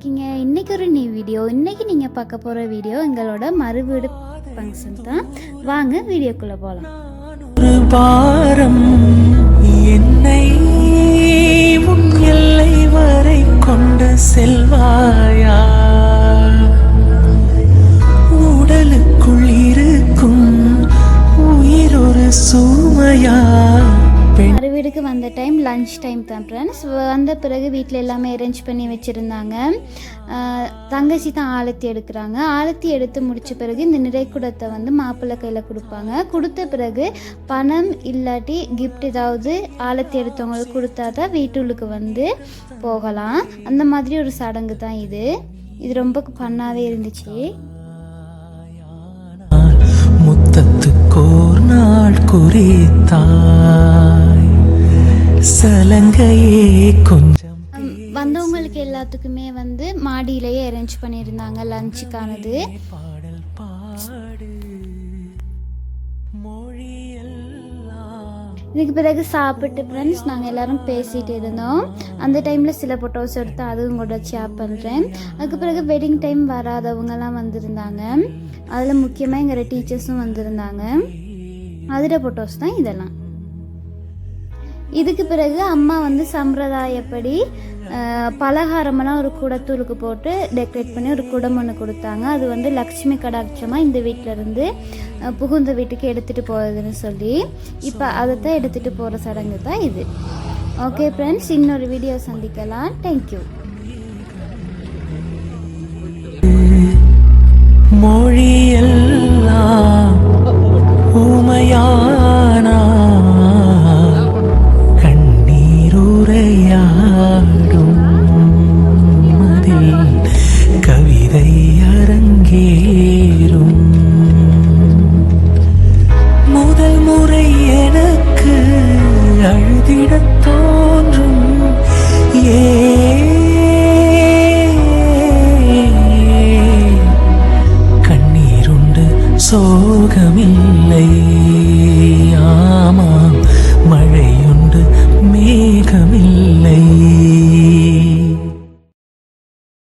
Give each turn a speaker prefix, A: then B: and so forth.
A: இருக்கீங்க இன்றைக்கி ஒரு நியூ வீடியோ இன்றைக்கி நீங்கள் பார்க்க போகிற வீடியோ எங்களோட மறுவீடு ஃபங்க்ஷன் தான். வாங்க வீடியோக்குள்ளே போகலாம்
B: ஒரு பாரம் என்னை முன் எல்லை வரை கொண்டு செல்வாயா? உடலுக்குள் இருக்கும் உயிர் ஒரு சுமையா?
A: வீடுக்கு வந்த டைம் லஞ்ச் டைம் தான் ஃப்ரெண்ட்ஸ் வந்த பிறகு வீட்டில் எல்லாமே அரேஞ்ச் பண்ணி வச்சுருந்தாங்க. தங்கச்சி தான் ஆலத்தி எடுக்கிறாங்க. ஆலத்தி எடுத்து முடித்த பிறகு இந்த நிறைக்குடத்தை வந்து மாப்பிள்ளை கையில் கொடுப்பாங்க. கொடுத்த பிறகு பணம் இல்லாட்டி கிஃப்ட் ஏதாவது ஆலத்தி எடுத்தவங்களுக்கு கொடுத்தா தான் வீட்டுள்ளுக்கு வந்து போகலாம். அந்த மாதிரி ஒரு சடங்கு தான் இது. இது ரொம்ப பண்ணாவே இருந்துச்சு.
B: முத்தத்துக்கோர் நாள் குறித்தாய் சலங்கையே கொஞ்சம்
A: வந்தவங்களுக்கு எல்லாத்துக்குமே வந்து மாடியிலேயே அரேஞ்ச் பண்ணியிருந்தாங்க லஞ்சுக்கானது இதுக்கு பிறகு சாப்பிட்டு ஃப்ரெண்ட்ஸ் நாங்கள் எல்லாரும் பேசிகிட்டு இருந்தோம். அந்த டைமில் சில ஃபோட்டோஸ் எடுத்து அதுவும் கூட ஷேர் பண்ணுறேன் அதுக்கு பிறகு வெட்டிங் டைம் வராதவங்கெல்லாம் வந்திருந்தாங்க. அதில் முக்கியமாக எங்கள் டீச்சர்ஸும் வந்திருந்தாங்க. அதில் ஃபோட்டோஸ் தான் இதெல்லாம். இதுக்கு பிறகு அம்மா வந்து சம்பிரதாயப்படி பலகாரமெல்லாம் ஒரு குடத்தூளுக்கு போட்டு டெக்கரேட் பண்ணி ஒரு குடம் ஒன்று கொடுத்தாங்க. அது வந்து லக்ஷ்மி கடாட்சமாக இந்த வீட்டில் இருந்து புகுந்த வீட்டுக்கு எடுத்துகிட்டு போகிறதுன்னு சொல்லி. இப்போ அதை தான் எடுத்துகிட்டு போகிற சடங்கு தான் இது. ஓகே ஃப்ரெண்ட்ஸ் இன்னொரு வீடியோ சந்திக்கலாம். தேங்க்யூ
B: மொழியெல்லாம் ஊமையானா கவிதை அரங்கேறும். முதல் முறை எனக்கு அழுதிடத் தோன்றும். கண்ணீருண்டு சோகமில்லை. ஆமாம் மழையும்